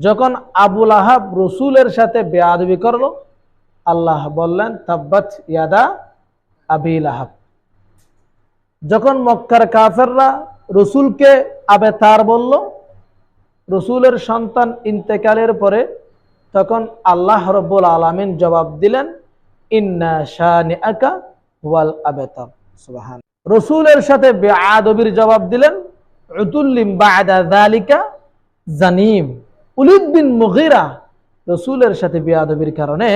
যখন আবুল আহাব রসুলের সাথে বেয়াদবি করল, আল্লাহ বললেন, তাব্বাত ইয়াদা আবিল আহাব যখন মক্কার কাফেররা রসুলকে আবে তার বলল, রসুলের সন্তান ইন্তেকালের পরে তখন আল্লাহ রব্বুল আলমিন জবাব দিলেন, ইন্না শানি আকা ওয়াল আবেতার। সুবাহান। রসুলের সাথে বেআদবির জবাব দিলেন, উতুল্লিম বাদা যালিকা জানিম। উলিদ বিন মুগিরা রসুলের সাথে বেআদবির কারণে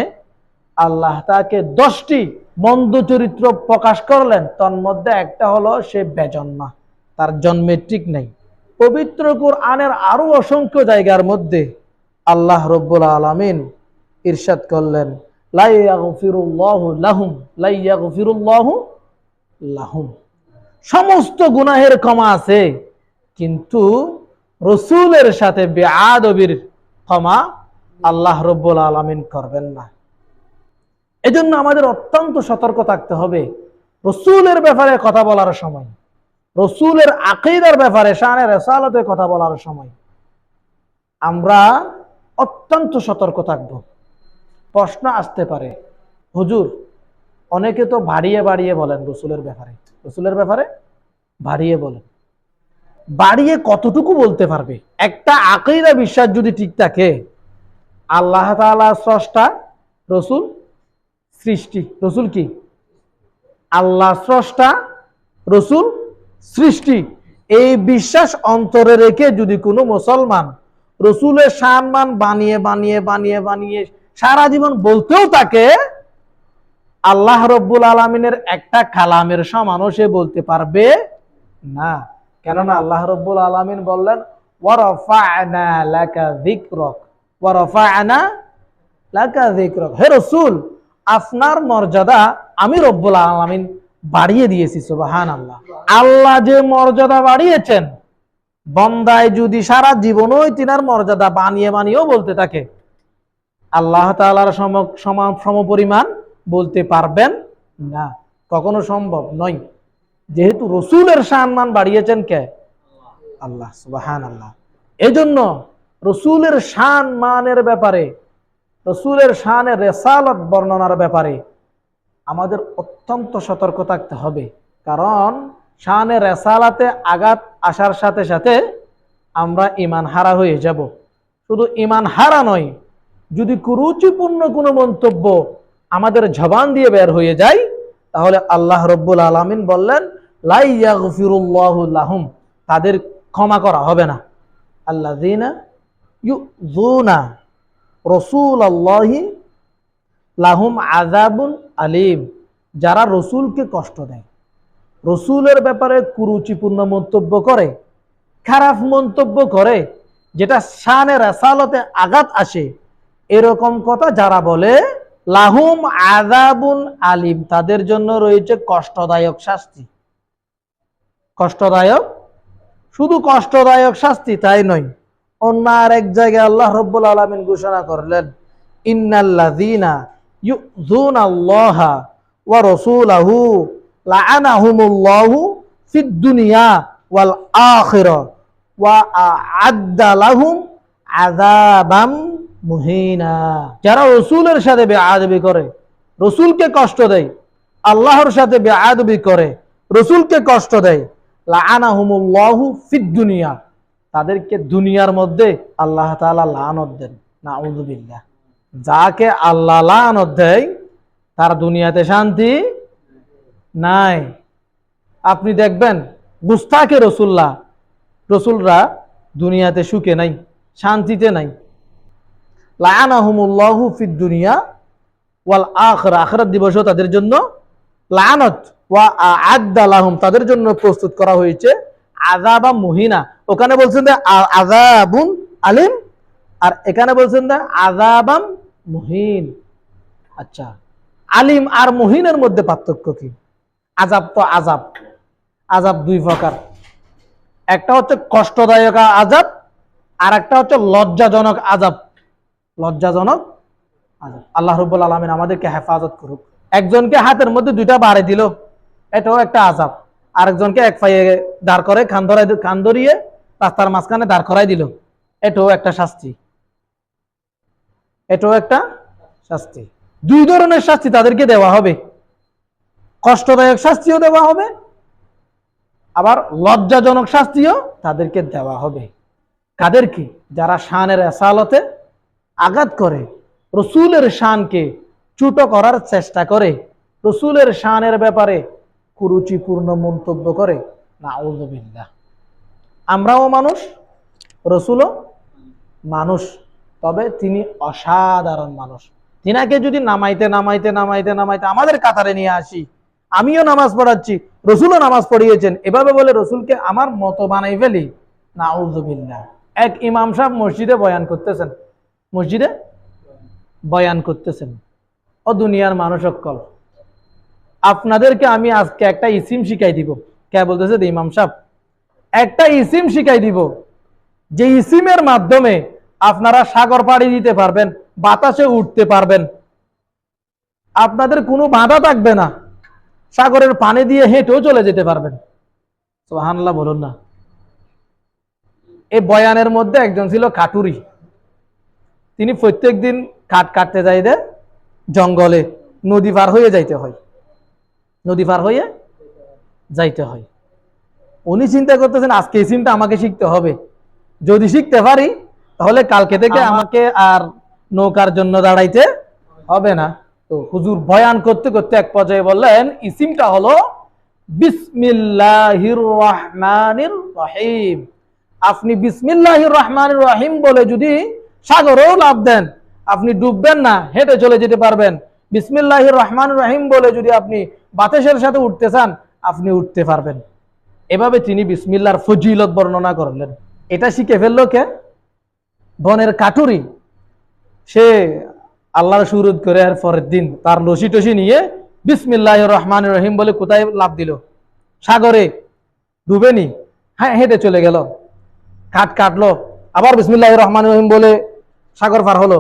আল্লাহ তাকে দশটি মন্দ চরিত্র প্রকাশ করলেন। তন্মধ্যে একটা হলো সে বেজন্মা। তার জন্মের ঠিক নেই। পবিত্র কোরআনের আরও অসংখ্য জায়গার মধ্যে আল্লাহ রব্বুল আলমিন ইরশাদ করলেন সমস্ত গুনাহের ক্ষমা আছে, কিন্তু রসুলের সাথে বেআদবির ক্ষমা আল্লাহ রব্বুল আলমিন করবেন না। এজন্য আমাদের অত্যন্ত সতর্ক থাকতে হবে রসুলের ব্যাপারে কথা বলার সময়, রসুলের আকিদার ব্যাপারে শানের রেসালতে কথা বলার সময়। আমরা অত্যন্ত সতর্ক থাকব। প্রশ্ন আসতে পারে, হুজুর, অনেকে তো বাড়িয়ে বাড়িয়ে বলেন রসুলের ব্যাপারে। রসুলের ব্যাপারে বাড়িয়ে বলেন। বাড়িয়ে কতটুকু বলতে পারবে? একটা আকিদা বিশ্বাস যদি ঠিক থাকে, আল্লাহ তাআলা স্রষ্টা, রসুল সৃষ্টি। রসুল কি? আল্লাহ স্রষ্টা, রসুল সৃষ্টি। এই বিশ্বাস অন্তরে রেখে যদি কোনো মুসলমান রসুলের সম্মান বানিয়ে বানিয়ে বানিয়ে বানিয়ে সারা জীবন বলতেও থাকে, আল্লাহ রব্বুল আলমিনের একটা কালামের সমানও সে বলতে পারবে না। কেননা আল্লাহ রব্বুল আলমিন বললেন হে রসুল, আপনার মর্যাদা আমি রব্বুল আলমিন বাড়িয়ে দিয়েছি সুবাহান আল্লাহ আল্লাহ যে মর্যাদা বাড়িয়েছেন, বন্দায় যদি সারা জীবনই তিনার মর্যাদা বানিয়ে বানিয়েও বলতে থাকে, আল্লাহ তালার সম, সম- সমপরিমাণ বলতে পারবেন না। কখনো সম্ভব নয়। যেহেতু রসুলের সম্মান বাড়িয়েছেন কে? আল্লাহ সুবাহান আল্লাহ এজন্য রসুলের শান মানের ব্যাপারে, রসুলের শানের রেসালত বর্ণনার ব্যাপারে আমাদের অত্যন্ত সতর্ক থাকতে হবে। কারণ শানের রেসালাতে আঘাত আসার সাথে সাথে আমরা ইমান হারা হয়ে যাব। শুধু ইমান হারা নয়, যদি কুরুচিপূর্ণ কোনো মন্তব্য আমাদের জবান দিয়ে বের হয়ে যায়, তাহলে আল্লাহ রব্বুল আলমিন বললেন লাহুম, তাদের ক্ষমা করা হবে না। আল্লাহ রসুল আল্লাহি লাহুম আজাবুন আলিম, যারা রসুলকে কষ্ট দেয়। রসুলের ব্যাপারে কুরুচিপূর্ণ মন্তব্য করে, খারাপ মন্তব্য করে, যেটা শানের রাসালতে আঘাত আসে, এরকম কথা যারা বলে, লাহুম আজাবুন আলিম, তাদের জন্য রয়েছে কষ্টদায়ক শাস্তি। কষ্টদায়ক? শুধু কষ্টদায়ক শাস্তি তাই নয়, অন্য আর এক জায়গায় আল্লাহ রব্বুল আলমিন ঘোষণা করলেন, ইন্নাল্লাযীনা ইউযুনা আল্লাহা ওয়া রাসূলাহু লাআনাহুমুল্লাহু ফিদ দুনিয়া ওয়াল আখিরা ওয়া আ'আদ্দা লাহুম আযাবাম মুহিনা। যারা রসুলের সাথে বেআদবি করে, রসুলকে কষ্ট দেয়, আল্লাহর সাথে বেআদবি করে, রসুলকে কষ্ট দেয় লাআনাহুমুল্লাহু ফিদ দুনিয়া। তাদেরকে দুনিয়ার মধ্যে আল্লাহ লানত দেন। নাউযুবিল্লাহ যাকে আল্লাহ লানত দেয়, তার দুনিয়াতে শান্তি নাই। আপনি দেখবেন গুস্তাকে রসুল্লাহ, রসুলরা দুনিয়াতে সুখে নাই, শান্তিতে নাই। লায়ানাহুমুল্লাহু ফিদ দুনিয়া, ওয়াল আখরা আখরাত দিবসও তাদের জন্য লানত। আ'আদ্দা তাদের জন্য প্রস্তুত করা হয়েছে আযাবা মুহিনা। ওখানে বলছেন যে আ- আযাবুন আলিম, আর এখানে বলছেন যে আযাবাম মুহিন। আচ্ছা আলিম আর মুহিনের মধ্যে পার্থক্য কি? আজাব তো আজাব আজাব দুই প্রকার। একটা হচ্ছে কষ্টদায়ক আজাব আর একটা হচ্ছে লজ্জাজনক আজাব লজ্জাজনক আজাব আল্লাহ রব্বুল আলমিন আমাদেরকে হেফাজত করুক। একজনকে হাতের মধ্যে দুইটা বাড়ি দিল এটাও একটা আজাব। আরেকজনকে এক পায়ে দাঁড় করে খান ধরাই খান ধরিয়ে রাস্তার মাঝখানে দাঁড় করাই দিল। এটাও একটা শাস্তি। এটাও একটা শাস্তি। দুই ধরনের শাস্তি তাদেরকে দেওয়া হবে। কষ্টদায়ক শাস্তিও দেওয়া হবে, আবার লজ্জাজনক শাস্তিও তাদেরকে দেওয়া হবে। কাদেরকে যারা শানের এসালতে আঘাত করে, রসুলের শানকে চুটো করার চেষ্টা করে, রসুলের শানের ব্যাপারে কুরুচিপূর্ণ মন্তব্য করে। না আমরাও মানুষ রসুলও মানুষ তবে তিনি অসাধারণ মানুষ। তিনাকে যদি নামাইতে নামাইতে নামাইতে নামাইতে আমাদের কাতারে নিয়ে আসি আমিও নামাজ পড়াচ্ছি রসুলও নামাজ পড়িয়েছেন এভাবে বলে রসুলকে আমার মতো বানাই ফেলি। না এক ইমাম সাহেব মসজিদে বয়ান করতেছেন। মসজিদে বয়ান করতেছেন। ও দুনিয়ার মানুষ অক্কল। আপনাদেরকে আমি আজকে একটা ইসিম শিখাই দিব। কে বলতেছে? ইমাম সাহেব। একটা ইসিম শিখাই দিব, যে ইসিমের মাধ্যমে আপনারা সাগর পাড়ি দিতে পারবেন, বাতাসে উঠতে পারবেন। আপনাদের কোনো বাধা থাকবে না। সাগরের পানি দিয়ে হেঁটেও চলে যেতে পারবেন। তো হানলা বলুন না। এই বয়ানের মধ্যে একজন ছিল কাটুরি তিনি প্রত্যেক দিন কাঠ কাটতে যাইতে জঙ্গলে নদী পার হয়ে যাইতে হয়। নদী পার হয়ে যাইতে হয়। উনি চিন্তা করতেছেন আজকে এই সিমটা আমাকে শিখতে হবে। যদি শিখতে পারি তাহলে কালকে থেকে আমাকে আর নৌকার জন্য দাঁড়াইতে হবে না। তো হুজুর বয়ান করতে করতে এক পর্যায়ে বললেন ইসিমটা হলো বিসমিল্লাহির রহমানির রহিম আপনি বিসমিল্লাহির রহমানির রহিম বলে যদি সাগরেও লাভ দেন আপনি ডুববেন না হেঁটে চলে যেতে পারবেন। বিসমিল্লাহির রহমান রহিম বলে যদি আপনি বাতাসের সাথে উঠতে চান, আপনি উঠতে পারবেন। এভাবে তিনি বিসমিল্লার ফজিলত বর্ণনা করলেন। এটা শিখে ফেলল কে? বনের কাটুরি। সে আল্লাহর সুরুদ করে আর পরের দিন তার লসি টসি নিয়ে বিসমিল্লাহ রহমান রহিম বলে কোথায় লাভ দিল? সাগরে ডুবেনি হ্যাঁ হেঁটে চলে গেল। কাট কাটলো। আবার বিসমিল্লাহ রহমান রহিম বলে সাগর পার হলো।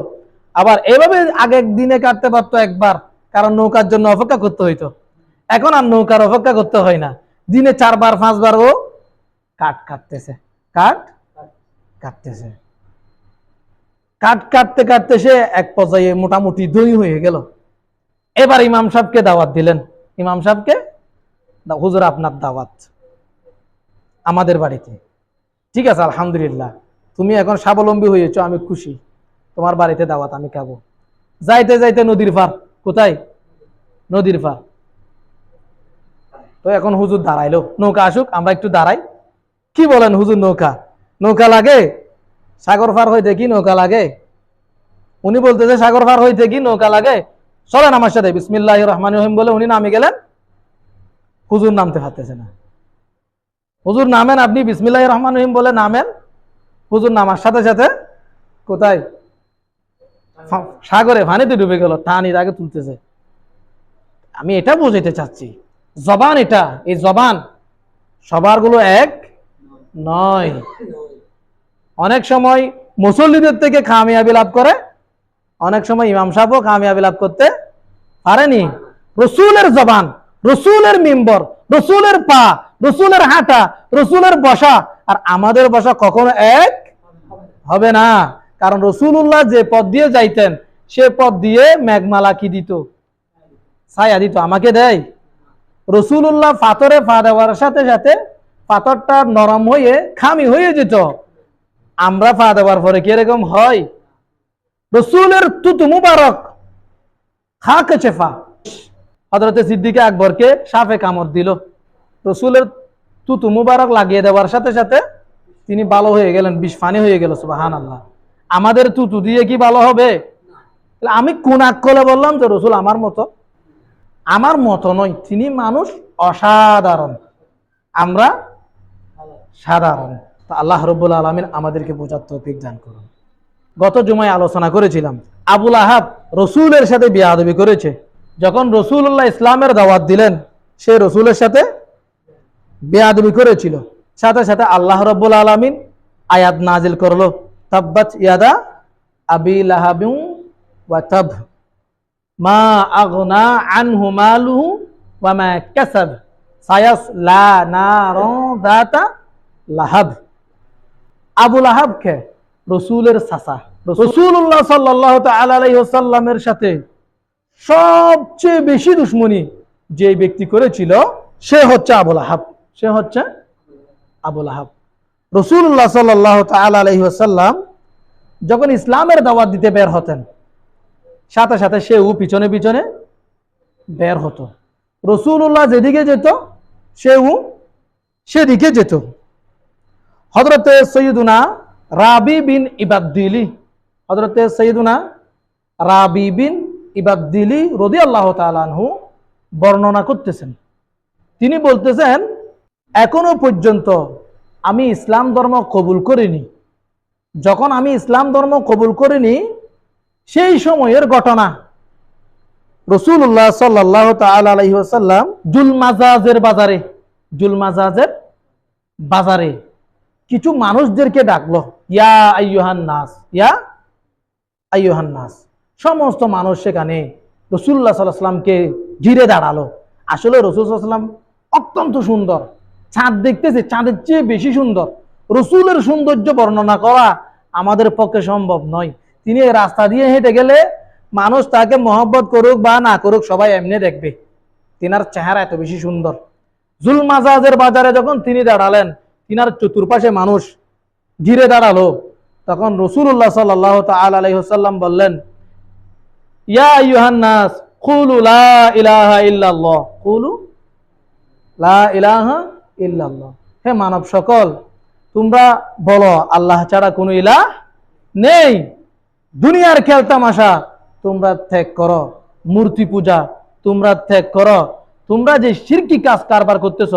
আবার এভাবে আগে দিনে কাটতে পারতো একবার, কারণ নৌকার জন্য অপেক্ষা করতে হইতো। এখন আর নৌকার অপেক্ষা করতে হয় না। দিনে চারবার, পাঁচবার ও কাঠ কাটতেছে। কাঠ কাটতেছে। কাঠ কাটতে কাটতে সে এক পর্যায়ে মোটামুটি দই হয়ে গেল। এবার ইমাম সাহেবকে দাওয়াত দিলেন। ইমাম সাহেবকে হুজুর, আপনার দাওয়াত। আমাদের বাড়িতে। ঠিক আছে, আলহামদুলিল্লাহ। তুমি এখন স্বাবলম্বী হয়েছ, আমি খুশি। তোমার বাড়িতে দাওয়াত আমি খাব। যাইতে যাইতে নদীর পার কোথায়? নদীর পার তো এখন হুজুর দাঁড়াইলো। নৌকা আসুক, আমরা একটু দাঁড়াই। কি বলেন হুজুর নৌকা? নৌকা লাগে? সাগর পার হইতে কি নৌকা লাগে? উনি বলতেছে, সাগর পার হইতে কি নৌকা লাগে? চলেন আমার সাথে বিসমিল্লাহ রহমান রহিম বলে উনি নামে গেলেন। হুজুর নামতে পারতেছে না। হুজুর নামেন আপনি বিসমিল্লাহ রহমান রহিম বলে নামেন। হুজুর নামার সাথে সাথে কোথায়? সাগরে পানিতে ডুবে গেল টানির আগে তুলতেছে। আমি এটা বুঝাইতে চাচ্ছি। জবান এটা, এই জবান সবারগুলো এক, নয়। অনেক সময় মুসল্লিদের থেকে খামিয়াবি লাভ করে, অনেক সময় ইমাম সাহেবও কামিয়াবি লাভ করতে পারেনি। রসুলের জবান, রসুলের মিম্বর, রসুলের পা, রসুলের হাঁটা, রসুলের বসা, আর আমাদের বসা কখনো এক হবে না। কারণ রসুল্লাহ যে পথ দিয়ে যাইতেন, সে পথ দিয়ে মেঘমালা কি দিত? ছায়া দিত, আমাকে দেয়। রসুল্লাহ পাথরে ফা দেওয়ার সাথে সাথে পাথরটা নরম হয়ে, খামি হয়ে যেত। আমরা ফা দেওয়ার পরে কীরকম হয়? রসুলের তুতু মুবারক খাকে চেফা। হজরতে সিদ্দিকে আকবরকে সাফে কামড় দিল। রসুলের তুতু মুবারক লাগিয়ে দেওয়ার সাথে সাথে তিনি ভালো হয়ে গেলেন, বিষ ফানি হয়ে গেল সুবাহান আল্লাহ আমাদের তুতু দিয়ে কি ভালো হবে? আমি কোন আক্কলে বললাম যে রসুল আমার মতো? আমার মতো নয়, তিনি মানুষ অসাধারণ। আমরা সাধারণ। আল্লাহ রব্বুল আলমিন আমাদেরকে বোঝার তৌফিক দান করুন। গত জুমায় আলোচনা করেছিলাম, আবুল আহাব রসুলের সাথে বিয়াদবি করেছে। যখন রসুল্লাহ ইসলামের দাওয়াত দিলেন, সে রসুলের সাথে বেয়াদবি করেছিল। সাথে সাথে আল্লাহ রব্বুল আলমিন আয়াত নাজিল করল, তাব্বাত ইয়াদা আবি লাহাবু ওয়া তাব মা আগনা আনহু মালুহু ওয়া মা কাসাব। সায়াসলা নারন যাতা লাহাব। আবু লাহাবকে রসুলের চাচা। রসুল্লাহ সাল্লাহ আলাইসাল্লামের সাথে সবচেয়ে বেশি দুশ্মনী যে ব্যক্তি করেছিল, সে হচ্ছে আবুল আহাব সে হচ্ছে আবুল আহাব রসুল্লাহ সাল্লাহ আলাইসাল্লাম যখন ইসলামের দাওয়াত দিতে বের হতেন সাথে সাথে সেও পিছনে পিছনে বের হতো। রসুল্লাহ যেদিকে যেত সেও সেদিকে যেত। হজরতে সৈয়দুনা রাবি বিন ইবাদ্দিলি হজরতে সৈয়দুনা রাবি বিন ইবাদ্দিলি রদি আল্লাহ তালানহু বর্ণনা করতেছেন। তিনি বলতেছেন, এখনও পর্যন্ত আমি ইসলাম ধর্ম কবুল করিনি। যখন আমি ইসলাম ধর্ম কবুল করিনি সেই সময়ের ঘটনা। রসুল্লাহ সাল্লাহ আলহিহাসাল্লাম জুল মাজাজের বাজারে জুল মাজাজের বাজারে কিছু মানুষদেরকে ডাকলো, ইয়া নাস ইয়া নাস। সমস্ত মানুষ সেখানে রসুল্লাহ সাল্লামকে ঘিরে দাঁড়াল। আসলে রসুল সাল্লাম অত্যন্ত সুন্দর। চাঁদ দেখতেছে, চাঁদের চেয়ে বেশি সুন্দর। রসুলের সৌন্দর্য বর্ণনা করা আমাদের পক্ষে সম্ভব নয়। তিনি রাস্তা দিয়ে হেঁটে গেলে মানুষ তাকে মহব্বত করুক বা না করুক সবাই এমনি দেখবে। তিনার চেহারা এত বেশি সুন্দর। জুল মাজাজের বাজারে যখন তিনি দাঁড়ালেন, তিনার চতুর্পাশে মানুষ ঘিরে দাঁড়াল। তখন রসুল্লাহ সাল্লাহ আলাইসাল্লাম বললেন, ইয়া ইউহান্নাস কুলু লা ইলাহা ইল্লাল্লাহ। কুলু লা ইলাহা ইল্লাল্লাহ। হে মানব সকল, তোমরা বলো, আল্লাহ ছাড়া কোনো ইলাহ নেই। দুনিয়ার খেল তামাশা, তোমরা ত্যাগ করো। মূর্তি পূজা, তোমরা ত্যাগ করো। তোমরা যে শিরকি কাজ কারবার করতেছ,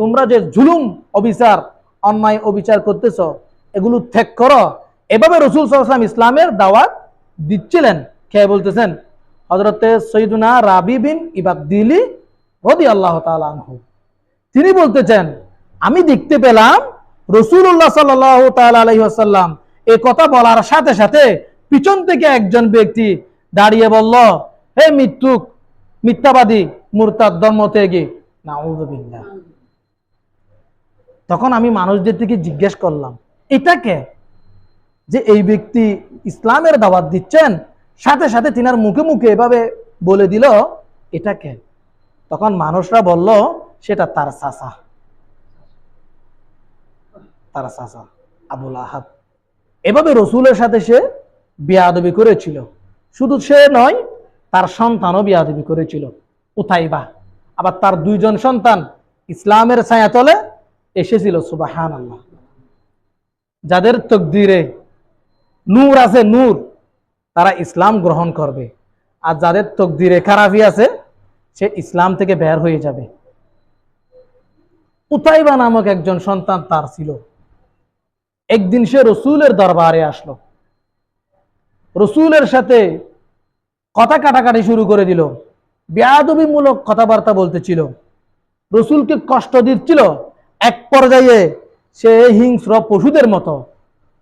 তোমরা যে জুলুম, অবিচার, অন্যায়, অবিচার করতেছ, এগুলো ত্যাগ করো। এভাবে রসুল সাল্লাম ইসলামের দাওয়াত দিচ্ছিলেন। কে বলতেছেন হজরতে সৈদুনা রাবি বিন ইবাদ্দিলি রদি আল্লাহ তালু তিনি বলতেছেন, আমি দেখতে পেলাম রসুল্লাহ সাল্লাহ তালাম এ কথা বলার সাথে সাথে পিছন থেকে একজন ব্যক্তি দাঁড়িয়ে বলল, হে মৃত্যুক মিথ্যাবাদী, মুরতাদ ধর্ম থেকে নাউজুবিল্লাহ তখন আমি মানুষদের থেকে জিজ্ঞেস করলাম, এটা কে যে এই ব্যক্তি ইসলামের দাওয়াত দিচ্ছেন? সাথে সাথে তিনার মুখে মুখে এভাবে বলে দিল, এটা কে? তখন মানুষরা বলল, সেটা তার চাষা তার চাষা আবুল আহাব। এভাবে রসুলের সাথে সে বিয়াদবি করেছিল। শুধু সে নয়, তার সন্তানও বিয়াদবি করেছিল। উতাইবা। আবার তার দুইজন সন্তান ইসলামের ছায়া তলে এসেছিল সুবাহান আল্লাহ যাদের তকদিরে নূর আছে, নূর, তারা ইসলাম গ্রহণ করবে। আর যাদের তকদিরে খারাপি আছে, সে ইসলাম থেকে বের হয়ে যাবে। উতাইবা নামক একজন সন্তান তার ছিল। একদিন সে রসুলের দরবারে আসলো। রসুলের সাথে কথা কাটাকাটি শুরু করে দিল। বেয়াদবিমূলক কথাবার্তা বলতেছিল। রসুলকে কষ্ট দিচ্ছিল এক পর্যায়ে সে হিংস্র পশুদের মতো।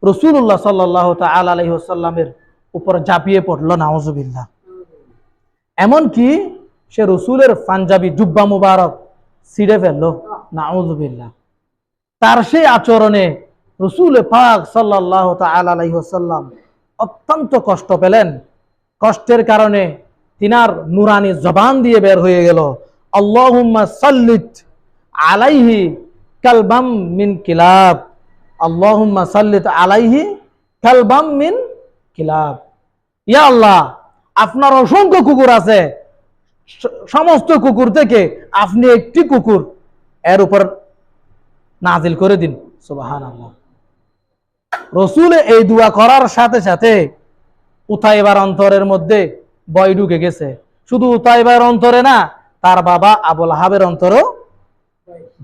রসুল্লাহ সাল্লাহ আলাইসাল্লামের উপর ঝাঁপিয়ে পড়ল নাওজবিল্লা এমনকি সে রসুলের পাঞ্জাবি জুব্বা মুবারক ছিঁড়ে ফেলল নাউজবিল্লা তার সেই আচরণে রসুল পাক সাল্লাহ আলাইসাল্লাম অত্যন্ত কষ্ট পেলেন। কষ্টের কারণে তিনার নুরানি জবান দিয়ে বের হয়ে গেল। আল্লাহুম্মা সাল্লিত আলাইহি কালবাম মিন কিলাব। আল্লাহুম্মা সাল্লিত আলাইহি কালবাম মিন কিলাব। ইয়া আল্লাহ, আপনার অসংখ্য কুকুর আছে। সমস্ত কুকুর থেকে আপনি একটি কুকুর এর উপর নাজিল করে দিন। সুবাহান আল্লাহ রসুল এই দোয়া করার সাথে সাথে উতাইবার অন্তরের মধ্যে বয় ঢুকে গেছে। শুধু উতাইবার অন্তরে না, তার বাবা আবুল হাবের অন্তরও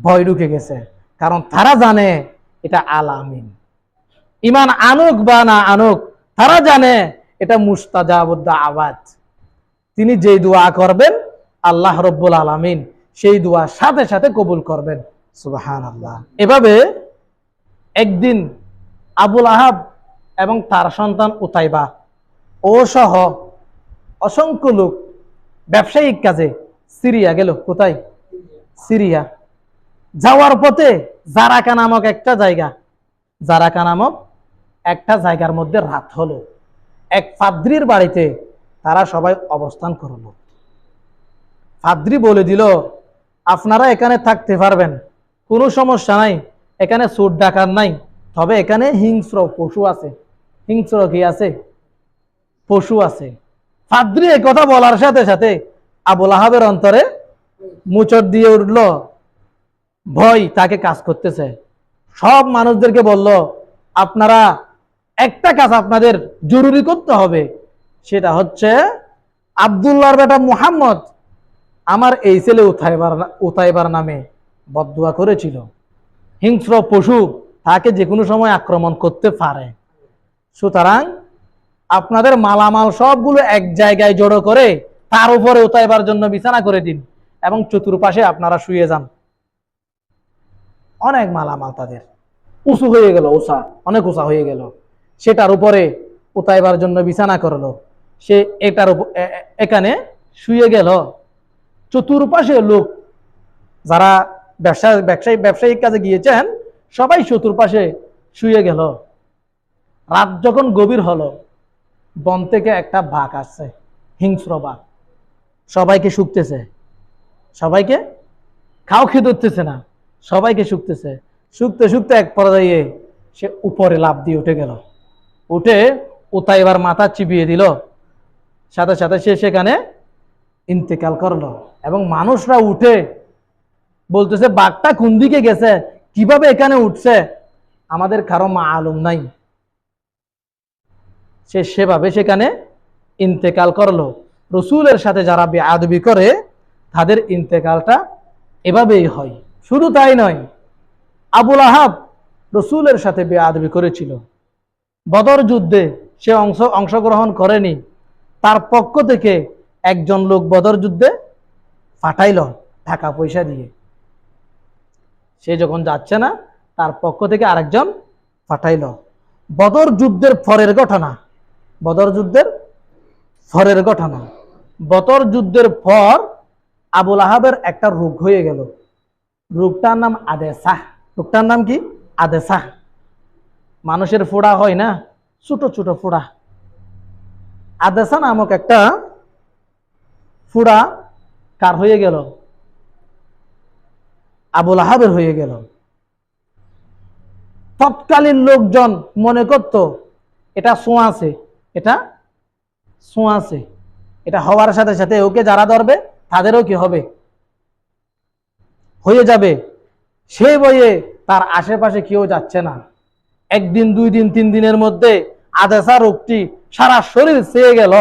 ভয় ঢুকে গেছে। কারণ তারা জানে এটা আলামিন ইমান আনুক বা না আনুক, তারা জানে এটা মুস্তাজাবুদ্দা আবাদ তিনি যেই দোয়া করবেন, আল্লাহ রব্বুল আলামিন সেই দোয়া সাথে সাথে কবুল করবেন। সুবাহান আল্লাহ এভাবে একদিন আবুল আহাব এবং তার সন্তান উতাইবা। ও সহ অসংখ্য লোক ব্যবসায়িক কাজে সিরিয়া গেল। কোথায়? সিরিয়া। যাওয়ার পথে জারাকা নামক একটা জায়গা। জারাকা নামক একটা জায়গার মধ্যে রাত হলো। এক ফাদ্রির বাড়িতে তারা সবাই অবস্থান করল। ফাদ্রি বলে দিল, আপনারা এখানে থাকতে পারবেন। কোনো সমস্যা নাই। এখানে চোর ডাকার নাই। তবে এখানে হিংস্র পশু আছে। হিংস্র কি আছে? পশু আছে। ফাদ্রি কথা বলার সাথে সাথে আবুল আহাবের অন্তরে মুচর দিয়ে উঠল। ভয় তাকে কাজ করতেছে। সব মানুষদেরকে বলল, আপনারা একটা কাজ আপনাদের জরুরি করতে হবে। সেটা হচ্ছে আবদুল্লাহর বেটা মুহাম্মদ আমার এই ছেলে উথাইবার উথাইবার নামে বদুয়া করেছিল। হিংস্র পশু তাকে যে কোনো সময় আক্রমণ করতে পারে। সুতরাং আপনাদের মালামাল সবগুলো এক জায়গায় জড়ো করে তার উপরে উতাইবার জন্য বিছানা করে দিন এবং চতুর্পাশে আপনারা শুয়ে যান। অনেক মালামাল তাদের। উঁচু হয়ে গেল উষা অনেক উষা হয়ে গেল। সেটার উপরে উতাইবার জন্য বিছানা করল। সে এটার এখানে শুয়ে গেল। চতুর্পাশে লোক যারা ব্যবসা ব্যবসায়ী ব্যবসায়িক কাজে গিয়েছেন সবাই চতুর্পাশে শুয়ে গেল। রাত যখন গভীর হলো, বন থেকে একটা বাঘ আসছে, হিংস্র বাঘ। সবাইকে শুকতেছে। সবাইকে? খাও খেতে উঠতেছে না। সবাইকে শুকতেছে। শুকতে শুকতে এক পর্যায়ে সে উপরে লাভ দিয়ে উঠে গেল। উঠে উতা এবার মাথা চিবিয়ে দিল। সাথে সাথে সে সেখানে ইন্তেকাল করল এবং মানুষরা উঠে বলতেছে, বাঘটা কোন দিকে গেছে? কীভাবে এখানে উঠছে? আমাদের কারও মা আলম নাই। সে সেভাবে সেখানে ইন্তেকাল করল। রসুলের সাথে যারা বেআদবি করে, তাদের ইন্তেকালটা এভাবেই হয়। শুধু তাই নয়, আবুল আহাব রসুলের সাথে বেআদবি করেছিল। বদর যুদ্ধে সে অংশ, অংশগ্রহণ করেনি। তার পক্ষ থেকে একজন লোক বদর যুদ্ধে পাঠাইল টাকা পয়সা দিয়ে। সে যখন যাচ্ছে না, তার পক্ষ থেকে আরেকজন পাঠাইল। বদর যুদ্ধের ফরের ঘটনা। বদর যুদ্ধের ফরের ঘটনা। বদর যুদ্ধের পর আবুল আহাবের একটা রোগ হয়ে গেল। রোগটার নাম আদেসাহ রোগটার নাম কি? আদেসাহ মানুষের ফোড়া হয় না, ছোট ছোট ফোড়া। আদেসা নামক একটা ফোড়া কার হয়ে গেল? আবুল আহাবের হয়ে গেল। তৎকালীন লোকজন মনে করত, এটা সোঁয়াছে এটা সোঁয়াছে এটা হওয়ার সাথে সাথে ওকে যারা ধরবে, তাদেরও কি হবে? হয়ে যাবে। সেই বইয়ে তার আশেপাশে কেউ যাচ্ছে না। একদিন, দুই দিন, তিন দিনের মধ্যে আদেসা রোগটি সারা শরীর চেয়ে গেল।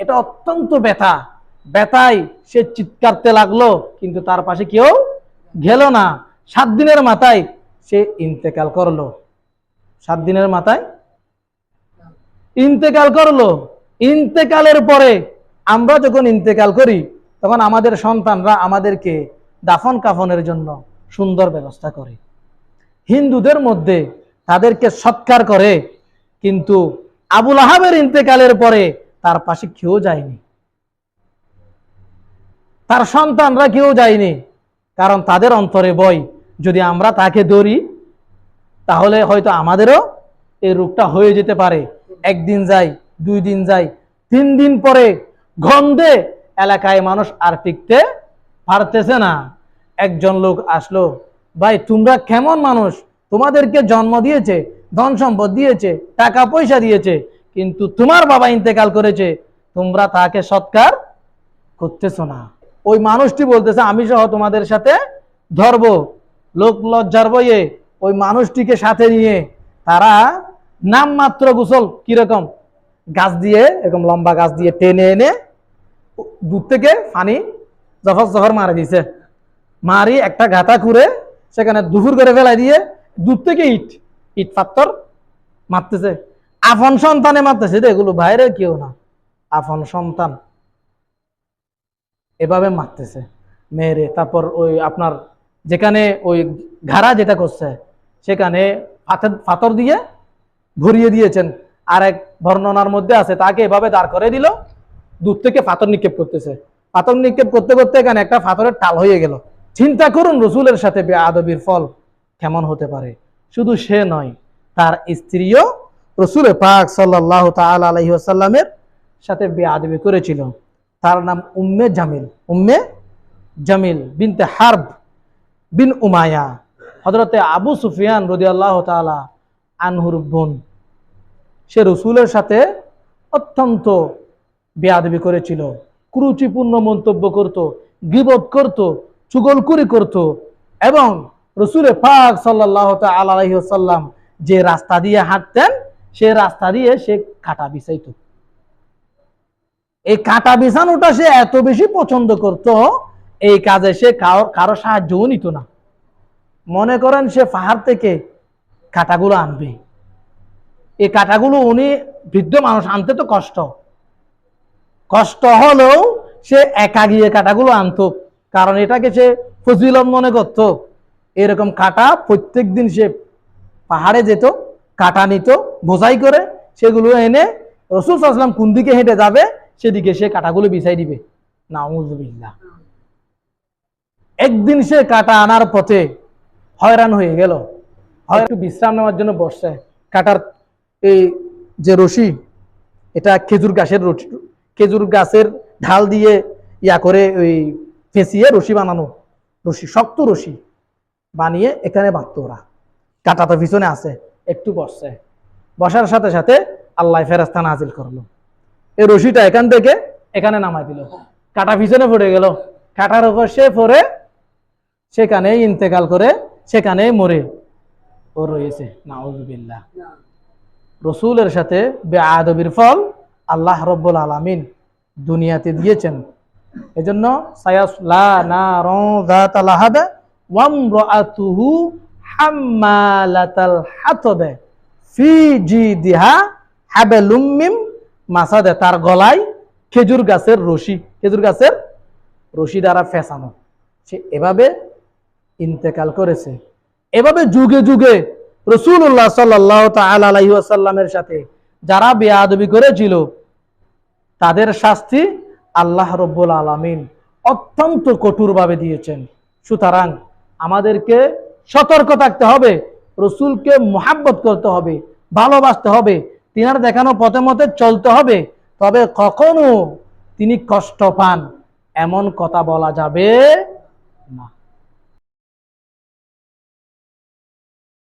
এটা অত্যন্ত ব্যথা। ব্যথায় সে চিৎকারতে লাগল, কিন্তু তার পাশে কেউ গেল না। সাত দিনের মাথায় সে ইন্তেকাল করল। সাত দিনের মাথায় ইন্তেকাল করল। ইন্তেকালের পরে আমরা যখন ইন্তেকাল করি, তখন আমাদের সন্তানরা আমাদেরকে দাফন কাফনের জন্য সুন্দর ব্যবস্থা করে। হিন্দুদের মধ্যে তাদেরকে সৎকার করে, কিন্তু আবুল আহাবের ইন্তেকালের পরে তার পাশে কেউ যায়নি। তার সন্তানরা কেউ যায়নি। কারণ তাদের অন্তরে বই। যদি আমরা তাকে ধরি, তাহলে হয়তো আমাদেরও এই রোগটা হয়ে যেতে পারে। একদিন যাই দুই দিন যাই তিন দিন পরে গন্ধে এলাকায় মানুষ আর টিকতে পারতেছে না। একজন লোক আসলো, ভাই, তোমরা কেমন মানুষ? তোমাদেরকে জন্ম দিয়েছে, ধন সম্পদ দিয়েছে, টাকা পয়সা দিয়েছে, কিন্তু তোমার বাবা ইন্তেকাল করেছে। তোমরা তাকে সৎকার করতেছো না। ওই মানুষটি বলতেছে, আমি সহ তোমাদের সাথে ধরব। লোক লজ্জার বইয়ে ওই মানুষটিকে সাথে নিয়ে তারা নামমাত্র গোসল কীরকম? গাছ দিয়ে, এরকম লম্বা গাছ দিয়ে টেনে এনে দূর থেকে পানি জফর জফর মারা দিছে। মারি একটা গাঁথা খুঁড়ে সেখানে দুপুর করে ফেলাই দিয়ে দূর থেকে ইট ইট পাত্তর মারতেছে। আফন সন্তানে মারতেছে। এগুলো বাইরে কেউ না। আফন সন্তান। এভাবে মারতেছে মেয়েরে তারপর ওই আপনার যেখানে ওই ঘাড়া যেটা করছে, সেখানে পাথর দিয়ে ভরিয়ে দিয়েছেন। আর এক বর্ণনার মধ্যে আছে, তাকে এভাবে দাঁড় করে দিল, দূর থেকে পাথর নিক্ষেপ করতেছে। পাথর নিক্ষেপ করতে করতে এখানে একটা পাথরের টাল হয়ে গেল। চিন্তা করুন রসুলের সাথে বেআদবির ফল কেমন হতে পারে। শুধু সে নয়, তার স্ত্রীও রসুল পাক সাল্লাহ তাল আলহি আসাল্লামের সাথে বেআবি করেছিল। তার নাম উম্মে জামিল। উম্মে জামিল বিনতে হার্ব বিন উমায়া হজরতে আবু সুফিয়ান রদি আল্লাহ তালা আনহুর বোন। সে রসুলের সাথে অত্যন্ত বেয়াদবি করেছিল, কুরুচিপূর্ণ মন্তব্য করত, গিবত করত, চুগলকুরি করত এবং রসুলে পাক সাল্লাহ আলাইসাল্লাম যে রাস্তা দিয়ে হাঁটতেন, সে রাস্তা দিয়ে সে কাটা বিছাইত। এই কাটা বিছানোটা সে এত বেশি পছন্দ করত, এই কাজে সে কারও সাহায্যও নিত না। মনে করেন সে পাহাড় থেকে কাটাগুলো আনবে। এই কাটাগুলো উনি বৃদ্ধ মানুষ, আনতে তো কষ্ট। কষ্ট হলেও সে একা গিয়ে কাটাগুলো আনতো, কারণ এটাকে সে ফজিলত মনে করত। এরকম কাটা প্রত্যেক দিন সে পাহাড়ে যেত, কাটা নিত, বোঝাই করে সেগুলো এনে রসুল সাল্লাম কোন দিকে হেঁটে যাবে সেদিকে সে কাটাগুলো বিছাই দিবে। নাউজুবিল্লাহ। একদিন সে কাটা আনার পথে হয়রান হয়ে গেল। হয় একটু বিশ্রাম নেওয়ার জন্য বসছে। কাটার এই যে রশি, এটা খেজুর গাছের রশি, খেজুর গাছের ঢাল দিয়ে ইয়া করে ওই ফেঁসিয়ে রশি বানানো রশি, শক্ত রশি বানিয়ে এখানে বাঁধতো ওরা। কাটা তো পিছনে আছে, একটু বসছে। বসার সাথে সাথে আল্লাহ ফেরাস্তা নাজিল করল। এই রশিটা এখান থেকে এখানে নামাই দিল। কাটা পিছনে পড়ে গেল। কাটার উপর সে পড়ে সেখানে ইন্তেকাল করে সেখানে মরে। ও রয়েছে নাউজুবিল্লাহ। রসুলের সাথে বেআদবির ফল আল্লাহ রব্বুল আলামিন দুনিয়াতে দিয়েছেন। এজন্য হাম্মালাতাল হাতবে ফি মাসাদে তার গলায় খেজুর গাছের রশি, খেজুর গাছের রশি দ্বারা ফেসানো। সে এভাবে ইন্তেকাল করেছে। এভাবে যুগে যুগে রসুল্লাহ সাল্লাহ তালাইসাল্লামের সাথে যারা বেয়াদবি করেছিল, তাদের শাস্তি আল্লাহ রব্বুল আলমিন অত্যন্ত কঠোরভাবে দিয়েছেন। সুতরাং আমাদেরকে সতর্ক থাকতে হবে, রসুলকে মোহাব্বত করতে হবে, ভালোবাসতে হবে তিনার দেখানো পথে মতে চলতে হবে, তবে কখনো তিনি কষ্ট পান। এমন কথা বলা যাবে না।